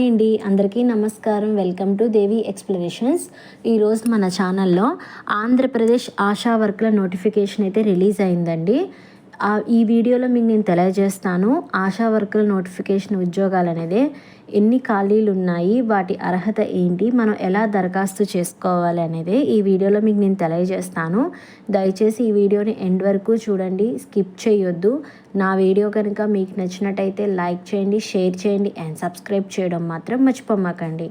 Hi అండి. అందరికీ నమస్కారం. Welcome to Devi explanations. ఈరోజు మన ఛానల్లో ఆంధ్రప్రదేశ్ ఆశా వర్క్ల నోటిఫికేషన్ అయితే రిలీజ్ అయిందండి. ఈ వీడియోలో మీకు నేను తెలియజేస్తాను ఆశా వర్కర్ నోటిఫికేషన్ ఉద్యోగాలు అనేది ఎన్ని ఖాళీలు ఉన్నాయి వాటి అర్హత ఏంటి మనం ఎలా దరఖాస్తు చేసుకోవాలి అనేది ఈ వీడియోలో మీకు నేను తెలియజేస్తాను. దయచేసి ఈ వీడియోని ఎండ్ వరకు చూడండి స్కిప్ చేయొద్దు. నా వీడియో కనుక మీకు నచ్చినట్టయితే లైక్ చేయండి షేర్ చేయండి అండ్ సబ్స్క్రైబ్ చేయడం మాత్రం మర్చిపోమాకండి.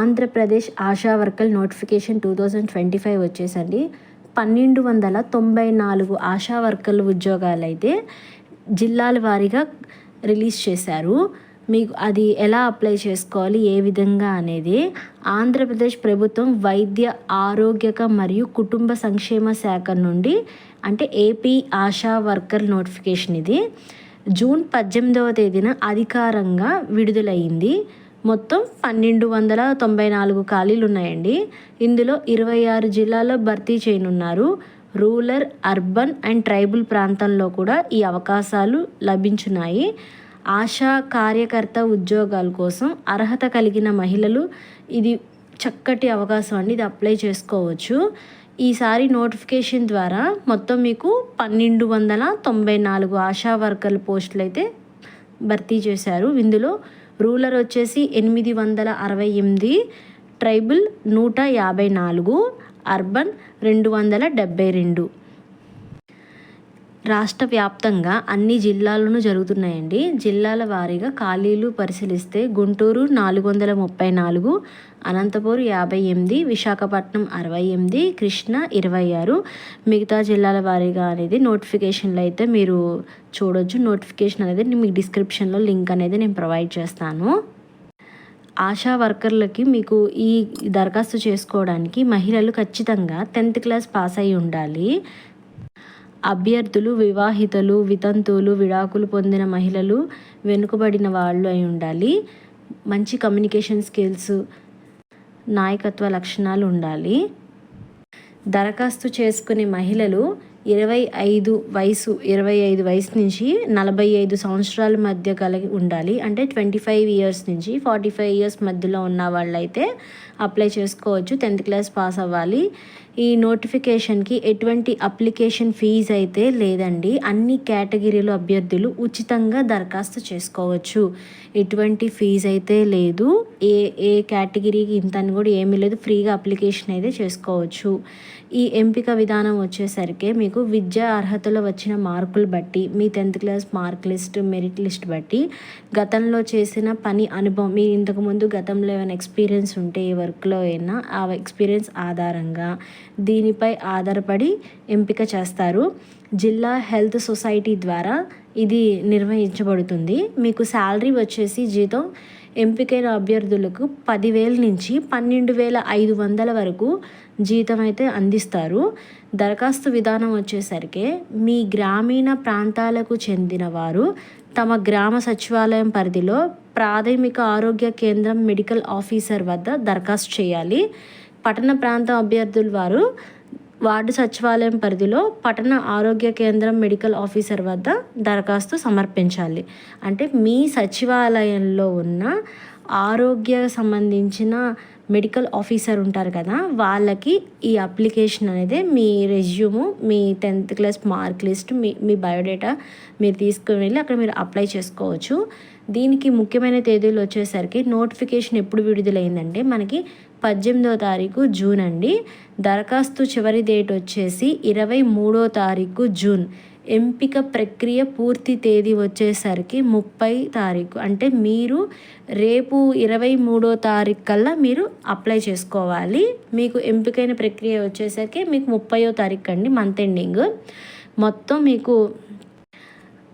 Andhra Pradesh ASHA worker notification two thousand twenty five వచ్చేసండి. పన్నెండు వందల తొంభై నాలుగు ఆశా వర్కర్ల ఉద్యోగాలు అయితే జిల్లాల వారీగా రిలీజ్ చేశారు. మీకు అది ఎలా అప్లై చేసుకోవాలి ఏ విధంగా అనేది ఆంధ్రప్రదేశ్ ప్రభుత్వం వైద్య ఆరోగ్యక మరియు కుటుంబ సంక్షేమ శాఖ నుండి అంటే ఏపీ ఆశా వర్కర్ నోటిఫికేషన్ ఇది జూన్ పద్దెనిమిదవ తేదీన అధికారంగా విడుదలైంది. మొత్తం పన్నెండు వందల తొంభై నాలుగు ఖాళీలు ఉన్నాయండి ఇందులో ఇరవై ఆరు జిల్లాల్లో భర్తీ చేయనున్నారు. రూరల్ అర్బన్ అండ్ ట్రైబల్ ప్రాంతంలో కూడా ఈ అవకాశాలు లభించున్నాయి. ఆశా కార్యకర్త ఉద్యోగాల కోసం అర్హత కలిగిన మహిళలు ఇది చక్కటి అవకాశం అండి. ఇది అప్లై చేసుకోవచ్చు. ఈసారి నోటిఫికేషన్ ద్వారా మొత్తం మీకు పన్నెండు వందల తొంభై నాలుగు ఆశా వర్కర్ల పోస్టులు అయితే భర్తీ చేశారు. ఇందులో రూలర్ వచ్చేసి ఎనిమిది వందల అరవై ఎనిమిది ట్రైబుల్ నూట యాభై నాలుగు అర్బన్ రెండు వందల డెబ్బై రెండు. రాష్ట్ర వ్యాప్తంగా అన్ని జిల్లాల్లోనూ జరుగుతున్నాయండి. జిల్లాల వారీగా ఖాళీలు పరిశీలిస్తే గుంటూరు నాలుగు వందల ముప్పై నాలుగు అనంతపూర్ యాభై ఎనిమిది విశాఖపట్నం అరవై ఎనిమిది కృష్ణ ఇరవై ఆరు. మిగతా జిల్లాల వారీగా అనేది నోటిఫికేషన్లు అయితే మీరు చూడొచ్చు. నోటిఫికేషన్ అనేది మీకు డిస్క్రిప్షన్లో లింక్ అనేది నేను ప్రొవైడ్ చేస్తాను. ఆశా వర్కర్లకి మీకు ఈ దరఖాస్తు చేసుకోవడానికి మహిళలు ఖచ్చితంగా టెన్త్ క్లాస్ పాస్ అయి ఉండాలి. అభ్యర్థులు వివాహితలు వితంతువులు విడాకులు పొందిన మహిళలు వెనుకబడిన వాళ్ళు అయి ఉండాలి. మంచి కమ్యూనికేషన్ స్కిల్స్ నాయకత్వ లక్షణాలు ఉండాలి. దరఖాస్తు చేసుకునే మహిళలు ఇరవై ఐదు వయసు ఇరవై ఐదు వయసు నుంచి నలభై ఐదు సంవత్సరాల మధ్య కలిగి ఉండాలి. అంటే ట్వంటీ ఫైవ్ ఇయర్స్ నుంచి ఫార్టీ ఫైవ్ ఇయర్స్ మధ్యలో ఉన్న వాళ్ళైతే అప్లై చేసుకోవచ్చు టెన్త్ క్లాస్ పాస్ అవ్వాలి. ఈ నోటిఫికేషన్కి ఎటువంటి అప్లికేషన్ ఫీజు అయితే లేదండి. అన్ని కేటగిరీలు అభ్యర్థులు ఉచితంగా దరఖాస్తు చేసుకోవచ్చు. ఎటువంటి ఫీజు అయితే లేదు. ఏ ఏ కేటగిరీకి ఇంత అని కూడా ఏమీ లేదు. ఫ్రీగా అప్లికేషన్ అయితే చేసుకోవచ్చు. ఈ ఎంపిక విధానం వచ్చేసరికి మీకు విద్యా అర్హతలో వచ్చిన మార్కులు బట్టి మీ tenth class mark list merit list బట్టి గతంలో చేసిన పని అనుభవం మీ ఇంతకుముందు గతంలో ఏమైనా ఎక్స్పీరియన్స్ ఉంటే ఏ వర్క్లో అయినా ఆ ఎక్స్పీరియన్స్ ఆధారంగా దీనిపై ఆధారపడి ఎంపిక చేస్తారు. జిల్లా హెల్త్ సొసైటీ ద్వారా ఇది నిర్వహించబడుతుంది. మీకు శాలరీ వచ్చేసి జీతం ఎంపికైన అభ్యర్థులకు పదివేల నుంచి పన్నెండు వేల ఐదు వందల వరకు జీతం అయితే అందిస్తారు. దరఖాస్తు విధానం వచ్చేసరికి మీ గ్రామీణ ప్రాంతాలకు చెందిన వారు తమ గ్రామ సచివాలయం పరిధిలో ప్రాథమిక ఆరోగ్య కేంద్రం మెడికల్ ఆఫీసర్ వద్ద దరఖాస్తు చేయాలి. పట్టణ ప్రాంత అభ్యర్థుల వారు వార్డు సచివాలయం పరిధిలో పట్టణ ఆరోగ్య కేంద్రం మెడికల్ ఆఫీసర్ వద్ద దరఖాస్తు సమర్పించాలి. అంటే మీ సచివాలయంలో ఉన్న ఆరోగ్య సంబంధించిన మెడికల్ ఆఫీసర్ ఉంటారు కదా వాళ్ళకి ఈ అప్లికేషన్ అనేది మీ రెజ్యూము మీ టెన్త్ క్లాస్ మార్క్ లిస్ట్ మీ మీ బయోడేటా మీరు తీసుకుని వెళ్ళి అక్కడ మీరు అప్లై చేసుకోవచ్చు. దీనికి ముఖ్యమైన తేదీలు వచ్చేసరికి నోటిఫికేషన్ ఎప్పుడు విడుదలైందంటే మనకి పద్దెనిమిదో తారీఖు జూన్ అండి. దరఖాస్తు చివరి డేట్ వచ్చేసి ఇరవై మూడో తారీఖు జూన్. ఎంపిక ప్రక్రియ పూర్తి తేదీ వచ్చేసరికి ముప్పై తారీఖు. అంటే మీరు రేపు ఇరవై మూడో తారీఖు కల్లా మీరు అప్లై చేసుకోవాలి. మీకు ఎంపికైన ప్రక్రియ వచ్చేసరికి మీకు ముప్పయో తారీఖు అండి మంత్ ఎండింగ్ మొత్తం మీకు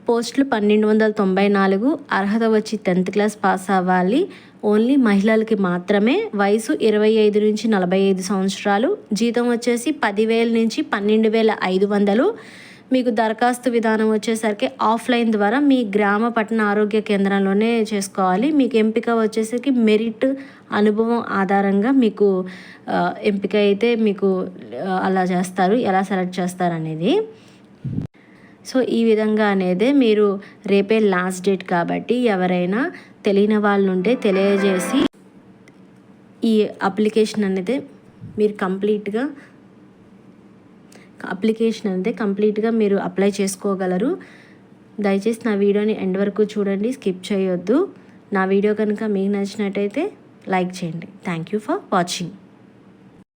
పోస్టులు పన్నెండు వందల తొంభై నాలుగు అర్హత వచ్చి టెన్త్ క్లాస్ పాస్ అవ్వాలి. ఓన్లీ మహిళలకి మాత్రమే వయసు ఇరవై ఐదు నుంచి నలభై ఐదు సంవత్సరాలు జీతం వచ్చేసి పదివేల నుంచి పన్నెండు వేల ఐదు వందలు మీకు దరఖాస్తు విధానం వచ్చేసరికి ఆఫ్లైన్ ద్వారా మీ గ్రామ పట్టణ ఆరోగ్య కేంద్రంలోనే చేసుకోవాలి. మీకు ఎంపిక వచ్చేసరికి మెరిట్ అనుభవం ఆధారంగా మీకు ఎంపిక అయితే మీకు అలా చేస్తారు. ఎలా సెలెక్ట్ చేస్తారు అనేది సో ఈ విధంగా అనేది మీరు రేపే లాస్ట్ డేట్ కాబట్టి ఎవరైనా తెలియని వాళ్ళు ఉంటే తెలియజేసి ఈ అప్లికేషన్ అనేది మీరు కంప్లీట్గా అప్లికేషన్ అంతే కంప్లీట్గా మీరు అప్లై చేసుకోగలరు. దయచేసి నా వీడియోని ఎండ్ వరకు చూడండి స్కిప్ చేయొద్దు. నా వీడియో కనుక మీకు నచ్చినట్టయితే లైక్ చేయండి. Thank you for watching.